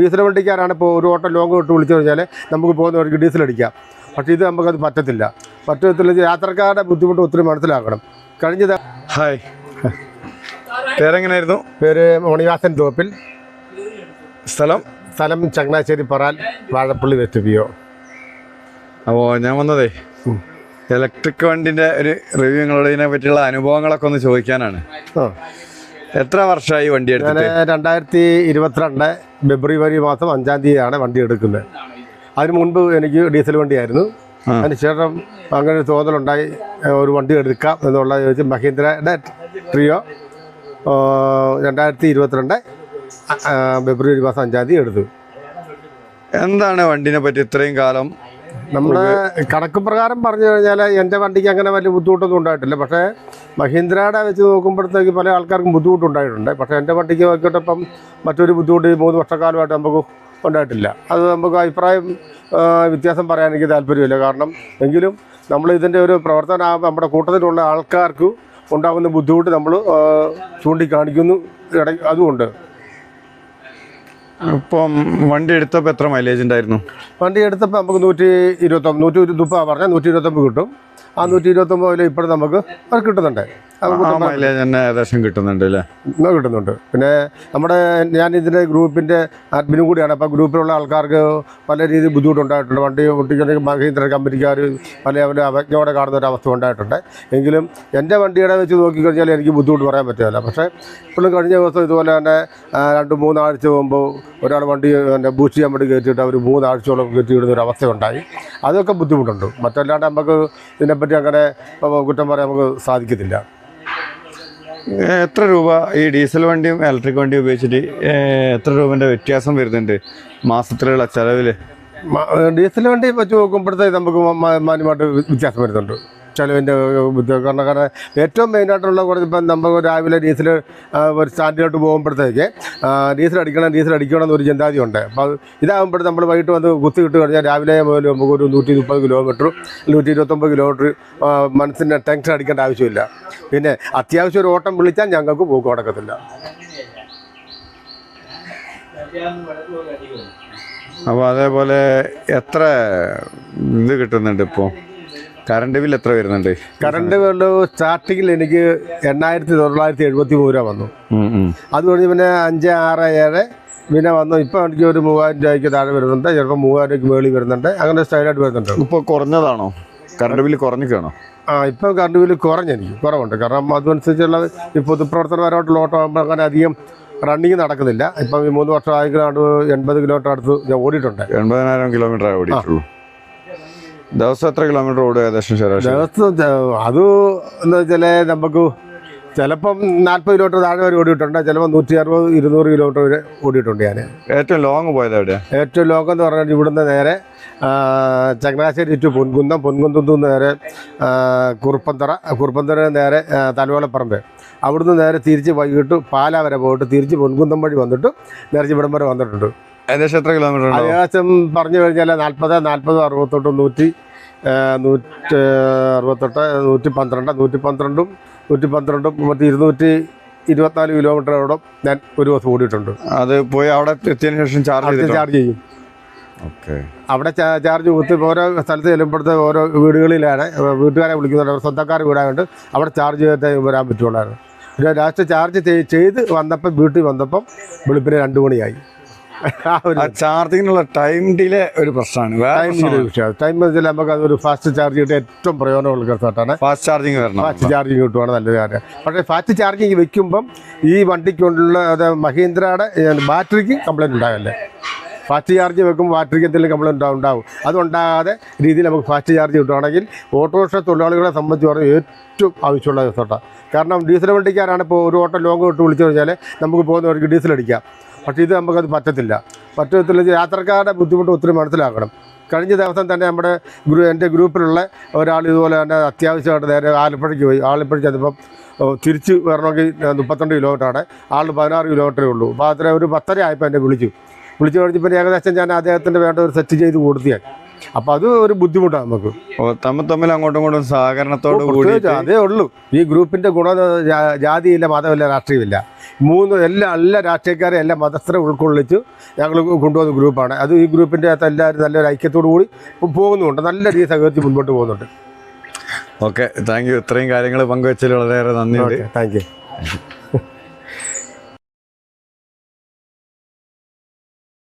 Diesel വണ്ടിക്കാരാണ് ഇപ്പോൾ ഒരു ഓട്ടം ലോങ് വിട്ട് വിളിച്ചു കഴിഞ്ഞാൽ നമുക്ക് പോകുന്നവർക്ക് ഡീസൽ അടിക്കാം പക്ഷേ ഇത് നമുക്കത് പറ്റത്തില്ല. പറ്റത്തില്ല യാത്രക്കാരുടെ ബുദ്ധിമുട്ട് ഒത്തിരി മനസ്സിലാക്കണം. കഴിഞ്ഞത് ഹായ്. പേരെങ്ങനെയായിരുന്നു പേര് മണിവാസൻ തോപ്പിൽ സ്ഥലം? സ്ഥലം ചങ്ങനാശ്ശേരി പറാൽ വാഴപ്പള്ളി വെസ്റ്റ് അപ്പോൾ ഞാൻ വന്നതേ ഇലക്ട്രിക് വണ്ടിന്റെ ഒരു റിവ്യൂ നിങ്ങളുടെ ഇതിനെ പറ്റിയുള്ള അനുഭവങ്ങളൊക്കെ ഒന്ന് ചോദിക്കാനാണ്. എത്ര വർഷമായി വണ്ടി ഞാൻ എടുത്തിട്ട് രണ്ടായിരത്തി ഇരുപത്തിരണ്ട് ഫെബ്രുവരി മാസം അഞ്ചാം തീയതിയാണ് വണ്ടി എടുക്കുന്നത്. അതിന് മുൻപ് എനിക്ക് ഡീസൽ വണ്ടിയായിരുന്നു. അതിന് അതിനുശേഷം അങ്ങനെ ഒരു തോന്നലുണ്ടായി ഒരു വണ്ടി എടുക്കാം എന്നുള്ള ചോദിച്ച് മഹീന്ദ്രയുടെ ട്രിയോ രണ്ടായിരത്തി ഇരുപത്തിരണ്ട് ഫെബ്രുവരി മാസം അഞ്ചാം തീയതി എടുത്തു. എന്താണ് വണ്ടിനെ പറ്റി ഇത്രയും കാലം? നമ്മൾ കണക്ക് പ്രകാരം പറഞ്ഞു കഴിഞ്ഞാൽ എന്റെ വണ്ടിക്ക് അങ്ങനെ വലിയ ബുദ്ധിമുട്ടൊന്നും ഉണ്ടായിട്ടില്ല. പക്ഷേ മഹീന്ദ്രയുടെ വെച്ച് നോക്കുമ്പോഴത്തേക്ക് പല ആൾക്കാർക്കും ബുദ്ധിമുട്ടുണ്ടായിട്ടുണ്ട്. പക്ഷേ എന്റെ വണ്ടിക്ക് നോക്കിയിട്ടപ്പം മറ്റൊരു ബുദ്ധിമുട്ട് ഈ മൂന്ന് വർഷക്കാലമായിട്ട് നമുക്ക് ഉണ്ടായിട്ടില്ല. അത് നമുക്ക് അഭിപ്രായം വ്യത്യാസം പറയാൻ എനിക്ക് താല്പര്യമില്ല. കാരണം എങ്കിലും നമ്മൾ ഇതിന്റെ ഒരു പ്രവർത്തന നമ്മുടെ കൂട്ടത്തിലുള്ള ആൾക്കാർക്ക് ഉണ്ടാകുന്ന ബുദ്ധിമുട്ട് നമ്മൾ ചൂണ്ടിക്കാണിക്കുന്നു. ഇട അതുകൊണ്ട് ഇപ്പം വണ്ടി എടുത്തപ്പോൾ എത്ര മൈലേജ് ഉണ്ടായിരുന്നു? വണ്ടി എടുത്തപ്പോൾ നമുക്ക് നൂറ്റി ഇരുപത്തൊമ്പത് നൂറ്റി ഇരുപത്തൊമ്പത് പറഞ്ഞാൽ നൂറ്റി ഇരുപത്തൊമ്പത് കിട്ടും. ആ നൂറ്റി ഇരുപത്തൊമ്പതിൽ ഇപ്പോഴും നമുക്ക് കിട്ടുന്നുണ്ട്. അത് ആ മൈലേജ് തന്നെ ഏകദേശം കിട്ടുന്നുണ്ട് അല്ലേ? കിട്ടുന്നുണ്ട്. പിന്നെ നമ്മുടെ ഞാൻ ഇതിന്റെ ഗ്രൂപ്പിന്റെ അഡ്മിനും കൂടിയാണ്. അപ്പോൾ ഗ്രൂപ്പിലുള്ള ആൾക്കാർക്ക് പല രീതിയിൽ ബുദ്ധിമുട്ടുണ്ടായിട്ടുണ്ട്. വണ്ടി ഒട്ടിക്കണമെങ്കിൽ മഹീന്ദ്ര കമ്പനിക്കാർ പല അവരുടെ അവജ്ഞയോടെ കാണുന്ന ഒരു അവസ്ഥ ഉണ്ടായിട്ടുണ്ട്. എങ്കിലും എന്റെ വണ്ടിയുടെ വെച്ച് നോക്കിക്കഴിഞ്ഞാൽ എനിക്ക് ബുദ്ധിമുട്ട് പറയാൻ പറ്റില്ല പക്ഷേ ഇപ്പോഴും കഴിഞ്ഞ ദിവസം ഇതുപോലെ തന്നെ രണ്ട് മൂന്നാഴ്ച മുമ്പ് ഒരാൾ വണ്ടി എന്റെ ബൂസ്റ്റ് ചെയ്യാൻ വേണ്ടി കയറ്റിയിട്ട് അവർ മൂന്നാഴ്ചയോളം കയറ്റിയിടുന്ന ഒരു അവസ്ഥ ഉണ്ടായി അതൊക്കെ ബുദ്ധിമുട്ടുണ്ട്. മറ്റല്ലാണ്ട് നമുക്ക് ഇതിനെപ്പറ്റി അങ്ങനെ കുറ്റം പറയാൻ നമുക്ക് സാധിക്കത്തില്ല. എത്ര രൂപ ഈ ഡീസൽ വണ്ടിയും ഇലക്ട്രിക് വണ്ടിയും ഉപയോഗിച്ചിട്ട് എത്ര രൂപന്റെ വ്യത്യാസം വരുന്നുണ്ട് മാസത്തിലുള്ള ചിലവിൽ ഡീസൽ വണ്ടി വെച്ച് നോക്കുമ്പോഴത്തേക്ക് നമുക്ക് മാന്യമായിട്ട് വ്യത്യാസം വരുന്നുണ്ട്. ചിലവിന്റെ ബുദ്ധിമുട്ട് കാരണം കാരണം ഏറ്റവും മെയിനായിട്ടുള്ള കുറച്ച് ഇപ്പം നമ്മൾ രാവിലെ ഡീസൽ ഒരു സ്റ്റാൻഡിലോട്ട് പോകുമ്പോഴത്തേക്ക് ഡീസൽ അടിക്കണം ഡീസൽ അടിക്കണം എന്നൊരു ചിന്താതി ഉണ്ട് അപ്പോൾ ഇതാകുമ്പോൾ നമ്മൾ വൈകിട്ട് വന്ന് കുത്തി കിട്ടി കഴിഞ്ഞാൽ രാവിലെ മുതൽ നമുക്ക് ഒരു നൂറ്റി മുപ്പത് കിലോമീറ്റർ നൂറ്റി ഇരുപത്തൊമ്പത് കിലോമീറ്റർ മനസ്സിന് ടെൻഷൻ അടിക്കേണ്ട ആവശ്യമില്ല. പിന്നെ അത്യാവശ്യം ഒരു ഓട്ടം വിളിച്ചാൽ ഞങ്ങൾക്ക് പോക്ക് കിടക്കത്തില്ല അപ്പോൾ അതേപോലെ എത്ര ഇത് കിട്ടുന്നുണ്ട് ഇപ്പോൾ കറണ്ട് ബിൽ എത്ര വരുന്നുണ്ട്? കറണ്ട് ബില്ല് സ്റ്റാർട്ടിങ്ങിൽ എനിക്ക് എണ്ണായിരത്തി തൊള്ളായിരത്തി എഴുപത്തി മൂന്ന് രൂപ വന്നു. അത് കഴിഞ്ഞ് പിന്നെ അഞ്ച് ആറ് ഏഴ് പിന്നെ വന്നു. ഇപ്പോൾ എനിക്ക് ഒരു മൂവായിരം രൂപയ്ക്ക് താഴെ വരുന്നുണ്ട്. ചിലപ്പോൾ മൂവായിരം രൂപയ്ക്ക് മേളിൽ വരുന്നുണ്ട്. അങ്ങനെ സ്റ്റൈലായിട്ട് വരുന്നുണ്ട്. ഇപ്പോൾ കുറഞ്ഞതാണോ? Current bill കുറഞ്ഞിക്കാണോ? ആ ഇപ്പം കറണ്ട് ബില്ല് കുറഞ്ഞെനിക്ക് കുറവുണ്ട്. കാരണം അതനുസരിച്ചുള്ള ഈ പൊതുപ്രവർത്തനപരമായിട്ടുള്ള ഓട്ടം ആകുമ്പോൾ അങ്ങനെ അധികം റണ്ണിങ് നടക്കുന്നില്ല. ഇപ്പം ഈ മൂന്ന് വർഷം ആയിക്കാണ്ട് എൺപത് കിലോമീറ്റർ അടുത്ത് ഞാൻ ഓടിയിട്ടുണ്ട്. എൺപതിനായിരം കിലോമീറ്റർ ഓടിയിട്ടുള്ളൂ. ദിവസം എത്ര കിലോമീറ്റർ ഓടും ഏകദേശം ശരാശരി? ദിവസം അത് എന്ന് വെച്ചാൽ നമുക്ക് ചിലപ്പം നാൽപ്പത് കിലോമീറ്റർ താഴെ വരെ ഓടിയിട്ടുണ്ട്. ചിലപ്പോൾ നൂറ്റി അറുപത് ഇരുന്നൂറ് കിലോമീറ്റർ വരെ ഓടിയിട്ടുണ്ട് ഞാൻ ഏറ്റവും ലോങ് പോയത് എവിടെയാണ് ഏറ്റവും ലോങ് എന്ന് പറഞ്ഞാൽ ഇവിടുന്ന് നേരെ ചങ്ങനാശ്ശേരി ടു പൊൻകുന്നം പൊൻകുന്നത്തു നിന്ന് നേരെ കുറുപ്പന്തറ കുറുപ്പന്തറ നേരെ തലവോളപ്പറമ്പ് അവിടുന്ന് നേരെ തിരിച്ച് വൈകിട്ട് പാല വരെ പോയിട്ട് തിരിച്ച് പൊൻകുന്നം വഴി വന്നിട്ട് നേരെ ഇവിടം വരെ വന്നിട്ടുണ്ട്. ഏകദേശം എത്ര കിലോമീറ്റർ ഏകദേശം പറഞ്ഞു കഴിഞ്ഞാൽ നാൽപ്പത് നാൽപ്പത് അറുപത്തെട്ട് നൂറ്റി നൂറ്റ് അറുപത്തെട്ട് നൂറ്റി പന്ത്രണ്ട് നൂറ്റി പന്ത്രണ്ടും നൂറ്റി പന്ത്രണ്ടും മറ്റേ ഇരുന്നൂറ്റി ഇരുപത്തിനാല് കിലോമീറ്ററോടെ ഞാൻ ഒരു ദിവസം ഓടിയിട്ടുണ്ട്. അത് പോയി അവിടെ എത്തിയതിനു ശേഷം ചാർജ് ചാർജ് ചെയ്യും. ഓക്കെ അവിടെ ചാർജ് കുത്തി ഓരോ സ്ഥലത്ത് ചെല്ലുമ്പോഴത്തെ ഓരോ വീടുകളിലാണ്. വീട്ടുകാരെ വിളിക്കുന്നുണ്ട് സ്വന്തക്കാർ വീടായതുകൊണ്ട് അവിടെ ചാർജ് ചെയ്തേ വരാൻ പറ്റുള്ളായിരുന്നു. പിന്നെ ലാസ്റ്റ് ചാർജ് ചെയ്- ചെയ്ത് വന്നപ്പം വീട്ടിൽ വന്നപ്പം വെളുപ്പിന് രണ്ട് മണിയായി. ആ ചാർജിങ്ങിനുള്ള ടൈം ഡിലേ ഒരു പ്രശ്നമാണ്. ടൈം വെച്ചാൽ നമുക്ക് അതൊരു ഫാസ്റ്റ് ചാർജ് കിട്ടിയ ഏറ്റവും പ്രയോജനമുള്ള കേസായിട്ടാണ് ഫാസ്റ്റ് ചാർജിങ് വരണം. ഫാസ്റ്റ് ചാർജിങ് കിട്ടുവാണ് നല്ലൊരു കാര്യം. പക്ഷേ ഫാസ്റ്റ് ചാർജിങ് വെക്കുമ്പം ഈ വണ്ടിക്കുള്ള അത് മഹീന്ദ്രയുടെ ബാറ്ററിക്ക് കംപ്ലൈന്റ് ഉണ്ടാകല്ലേ? ഫാസ്റ്റ് ചാർജ് വെക്കുമ്പോൾ ബാറ്ററിക്ക് എന്തെങ്കിലും കംപ്ലൈന്റ് ഉണ്ടാവും. അതുണ്ടാകാതെ രീതിയിൽ നമുക്ക് ഫാസ്റ്റ് ചാർജ് കിട്ടുവാണെങ്കിൽ ഓട്ടോറിക്ഷ തൊഴിലാളികളെ സംബന്ധിച്ച് പറഞ്ഞാൽ ഏറ്റവും ആവശ്യമുള്ള കേസോട്ടാണ് കാരണം ഡീസൽ വണ്ടിക്കാരാണ് ഇപ്പോൾ ഒരു ഓട്ടോ ലോങ് വിട്ട് വിളിച്ചു കഴിഞ്ഞാൽ നമുക്ക് പോകുന്നവർക്ക് ഡീസൽ അടിക്കാം. പക്ഷേ ഇത് നമുക്കത് പറ്റത്തില്ല. പറ്റത്തില്ല യാത്രക്കാരുടെ ബുദ്ധിമുട്ട് ഒത്തിരി മനസ്സിലാക്കണം. കഴിഞ്ഞ ദിവസം തന്നെ നമ്മുടെ ഗ്രൂ എന്റെ ഗ്രൂപ്പിലുള്ള ഒരാൾ ഇതുപോലെ തന്നെ അത്യാവശ്യമായിട്ട് നേരെ ആലപ്പുഴയ്ക്ക് പോയി. ആലപ്പുഴ ചെന്നപ്പം തിരിച്ച് വരണമെങ്കിൽ മുപ്പത്തിരണ്ട് കിലോമീറ്ററാണ്. ആൾ പതിനാറ് കിലോമീറ്ററേ ഉള്ളൂ. അപ്പോൾ അത്ര ഒരു പത്തര ആയപ്പോൾ എന്നെ വിളിച്ചു. വിളിച്ചു കഴിഞ്ഞപ്പോൾ ഏകദേശം ഞാൻ അദ്ദേഹത്തിന്റെ വേണ്ട ഒരു സെറ്റ് ചെയ്ത് കൊടുത്തു ഞാൻ. അപ്പോൾ അത് ഒരു ബുദ്ധിമുട്ടാണ് നമുക്ക്. തമ്മിൽ തമ്മിൽ അങ്ങോട്ടും ഇങ്ങോട്ടും സഹകരണത്തോട് കൂടി അതേ ഉള്ളൂ. ഈ ഗ്രൂപ്പിന്റെ ഗുണം ജാതിയില്ല മതമില്ല രാഷ്ട്രീയമില്ല. മൂന്ന് എല്ലാ എല്ലാ രാഷ്ട്രീയക്കാരെ എല്ലാ മതസ്ഥരെ ഉൾക്കൊള്ളിച്ച് ഞങ്ങൾ കൊണ്ടുവന്ന ഗ്രൂപ്പാണ്. അത് ഈ ഗ്രൂപ്പിന്റെ അകത്ത് എല്ലാവരും നല്ലൊരു ഐക്യത്തോടു കൂടി പോകുന്നുണ്ട്. നല്ല രീതിയിൽ സഹകരിച്ച് മുൻപോട്ട് പോകുന്നുണ്ട്. Okay thank you. ഇത്രയും കാര്യങ്ങൾ പങ്കുവച്ചതിൽ വളരെയേറെ നന്ദി താങ്ക് യു.